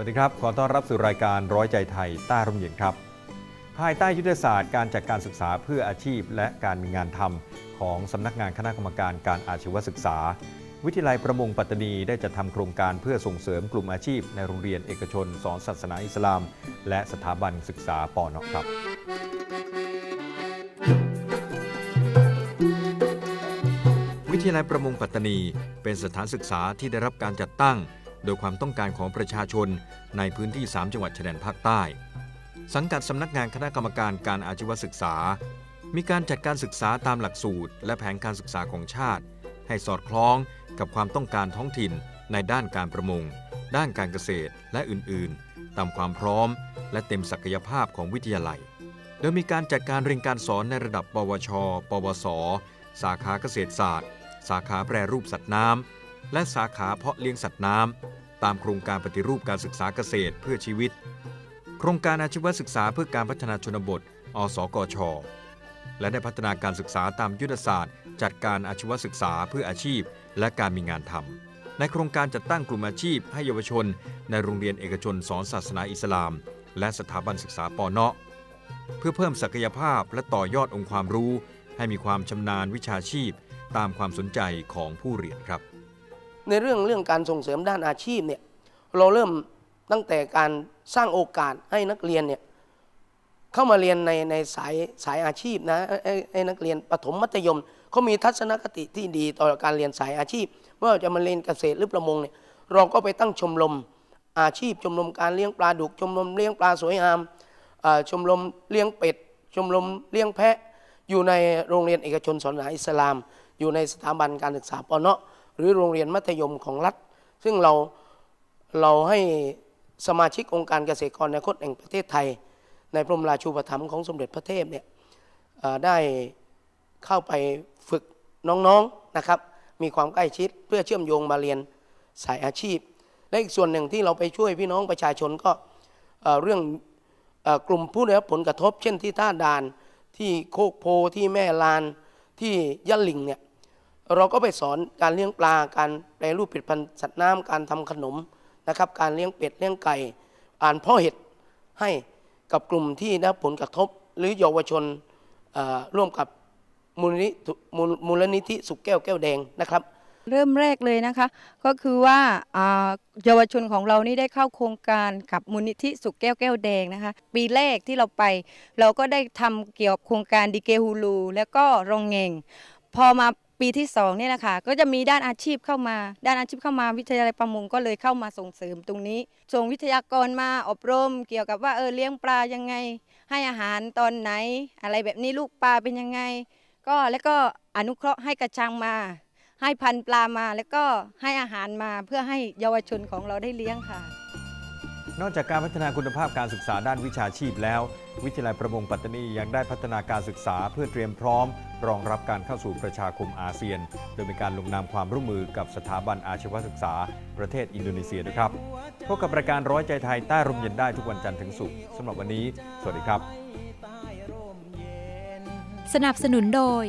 วัสดีครับ ขอต้อนรับสู่รายการร้อยใจไทยใต้ร่มเย็นครับ ภายใต้ยุทธศาสตร์การจัดการศึกษาเพื่ออาชีพ และการมีงานทำของสำนักงานคณะกรรมการการอาชีวศึกษา วิทยาลัยประมงปัตตานีได้จัดทำโครงการเพื่อส่งเสริมกลุ่มอาชีพ ในโรงเรียนเอกชน สอนศาสนาอิสลาม และสถาบันศึกษาปอนอครับวิทยาลัยประมงปัตตานี เป็นสถานศึกษาที่ได้รับการจัดตั้ง ดยความต้องการของประชาชนในพื้นที่ 3 จังหวัดชายแดนภาคใต้ สังกัดสำนักงานคณะกรรมการการอาชีวศึกษา มีการจัดการศึกษาตามหลักสูตร และแผนการศึกษาของชาติ ให้สอดคล้องกับความต้องการท้องถิ่นในด้านการประมง ด้านการเกษตรและอื่น ๆ ตามความพร้อม และเต็มศักยภาพของวิทยาลัย โดยมีการจัดการเรียนการสอนในระดับ ปวช ปวส สาขาเกษตรศาสตร์ สาขาแปรรูปสัตว์น้ำและสาขาเพาะเลี้ยงสัตว์น้ำ ตามโครงการปฏิรูปการศึกษาเกษตรเพื่อชีวิต โครงการอาชีวศึกษาเพื่อการพัฒนาชนบท อสกช และได้พัฒนาการศึกษาตามยุทธศาสตร์ จัดการอาชีวศึกษาเพื่ออาชีพ และการมีงานทำในโครงการจัดตั้งกลุ่มอาชีพ ให้เยาวชน ในโรงเรียนเอกชนสอนศาสนาอิสลาม และสถาบันศึกษาปอเนาะเพื่อเพิ่มศักยภาพและต่อยอดองค์ความรู้ ให้มีความชำนาญวิชาชีพ ตามความสนใจของผู้เรียนครับ ในเรื่องเรื่องการส่งเสริมด้านอาชีพเนี่ยเราเริ่มตั้งแต่การสร้างโอกาสให้นักเรียนเนี่ยเข้ามาเรียนในในสายสายอาชีพนะให้ให้นักเรียนประถมมัธยมเขามีทัศนคติที่ดีต่อการเรียนสายอาชีพไม่ว่าจะมาเรียนเกษตรหรือประมงเนี่ยเราก็ไปตั้งชมรมอาชีพ ชมรมการเลี้ยงปลาดุก ชมรมเลี้ยงปลาสวยงามอ่าชมรมเลี้ยงเป็ด ชมรมเลี้ยงแพะ อยู่ในโรงเรียนเอกชนศาสนาอิสลาม อยู่ในสถาบันการศึกษาปเนาะ หรือโรงเรียนมัธยมของรัฐ ซึ่งเราเราให้สมาชิกองค์การเกษตรกรในคตแห่งประเทศไทย ในพระบรมราชูปถัมภ์ของสมเด็จพระเทพเนี่ยได้เข้าไปฝึกน้องๆนะครับ มีความใกล้ชิดเพื่อเชื่อมโยงมาเรียนสายอาชีพ และอีกส่วนหนึ่งที่เราไปช่วยพี่น้องประชาชนก็เรื่องอกลุ่มผู้ได้รับผลกระทบ เช่นที่ท่าดานที่โคกโพที่แม่ลานที่ยะลิงเนี่ย เราก็ไปสอนการเลี้ยงปลา การแปรรูปผลิตภัณฑ์สัตว์น้ำการทำขนมนะครับ การเลี้ยงเป็ดเลี้ยงไก่ อ่านพ่อเห็ดให้กับกลุ่มที่ได้ผลกระทบ หรือเยาวชนร่วมกับมูลนิธิมูลนิธิสุขแก้วแก้วแดงนะครับ เริ่มแรกเลยนะคะ ก็คือว่าเยาวชนของเรานี่ได้เข้าโครงการกับมูลนิธิสุขแก้วแก้วแดงนะคะ ปีแรกที่เราไป เราก็ได้ทำเกี่ยวกับโครงการดีเกฮูลู แล้วก็โรงเงงพอมา ปีที่สองเนี่ยนะคะก็จะมีด้านอาชีพเข้ามา ด้านอาชีพเข้ามาวิทยาลัยประมงก็เลยเข้ามาส่งเสริมตรงนี้ส่งวิทยากรมาอบรม เกี่ยวกับว่าเออเลี้ยงปลายังไง ให้อาหารตอนไหน อะไรแบบนี้ลูกปลาเป็นยังไง ก็แล้วก็อนุเคราะห์ให้กระชังมา ให้พันปลามาแล้วก็ให้อาหารมาเพื่อให้เยาวชนของเราได้เลี้ยงค่ะ นอกจากการพัฒนาคุณภาพการศึกษาด้านวิชาชีพแล้ว วิทยาลัยประมงปัตตานียังได้พัฒนาการศึกษาเพื่อเตรียมพร้อม รองรับการเข้าสู่ประชาคมอาเซียน โดยมีการลงนามความร่วมมือกับสถาบันอาชีวศึกษา ประเทศอินโดนีเซียด้วยครับพบกับรายการร้อยใจไทยใต้ร่มเย็นได้ทุกวันจันทร์ถึงศุกร์สำหรับวันนี้ สวัสดีครับ สนับสนุนโดย